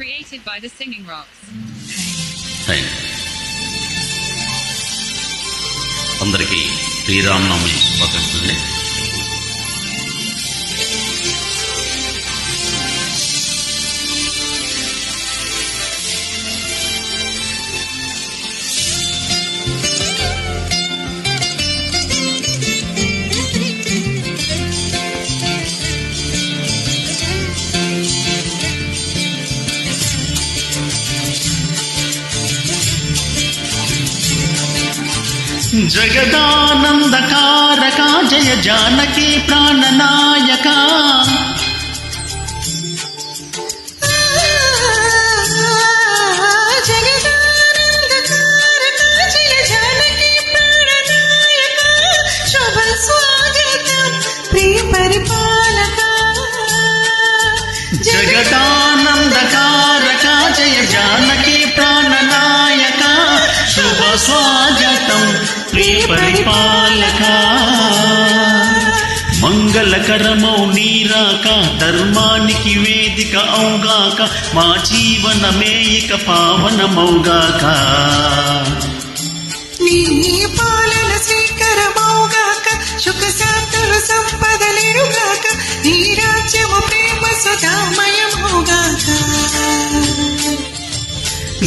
created by the Singing Rocks. Hey. అందరికీ శ్రీరామనవమి శుభాకాంక్షలు జగదానందకారక జయ జానకి ప్రాణనా పరిపాలక మంగళకరమౌ నీరాక ధర్మానికి వేదిక అవుగాక మా జీవనమే ఇక పావనమౌగాక నీ పాలన స్వీకరమౌగాక సుఖ శాంతులు సంపదలెరుగాక నీ రాజ్యము ప్రేమ సుధామయమౌగాక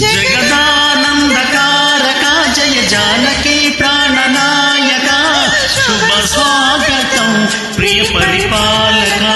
జగదానందకారక జయ జానకి శుభ స్వాగతం. ప్రియ పరిపాలక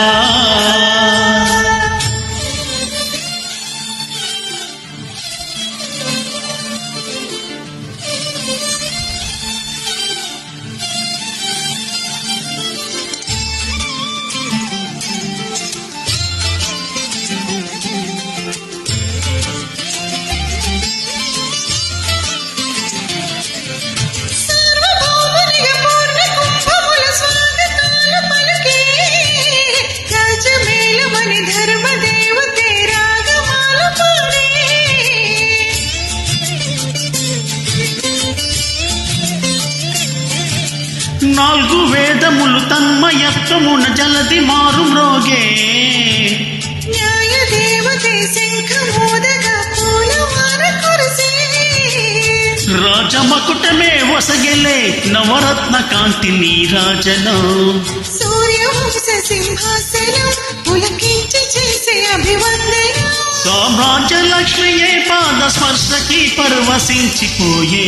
నాలుగు వేదములు తన్మయత్వమున జలది మారు మ్రోగే రాజమకుటమే వసగెలే నవరత్న కాంతి నీరాజనం సూర్యవంశ సింహాసనం పులకించి చేసే అభివందనం. సామ్రాజ్య లక్ష్మియే పాద స్పర్శకి పరవశించిపోయే.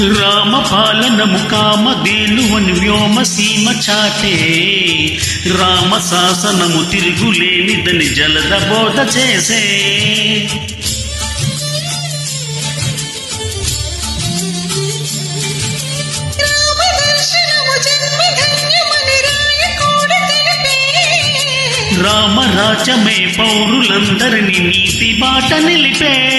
రామ పాలనము కామధేనువని వ్యోమ సీమ చాటే. రామ శాసనము తిరుగులేనిదని జలద బోధ చేసే. రామ దర్శనము జన్మ ధన్యమని రాయకూడ తెలిపే. రామరాజ్యమే పౌరులందరినీ నీతి బాట నిలిపే.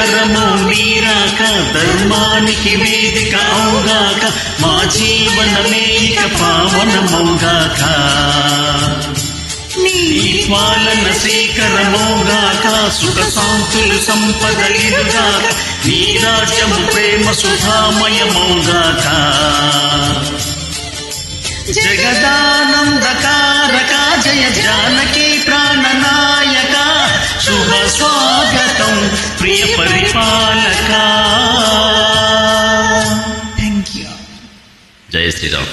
మంగళకరమో నీరాక ధర్మానికి వేదిక అవుగాక మా జీవనమే ఇక పావనమౌగాక నీ పాలన శ్రీకరమోగాక సుఖ శాంతులు సంపదలిరుగాక నీ రాజ్యము ప్రేమ సుధామయమోగాక జగదానందకారక జయ జానకి పరిపాలక. థ్యాంక్ యూ జయ శ్రీరామ్.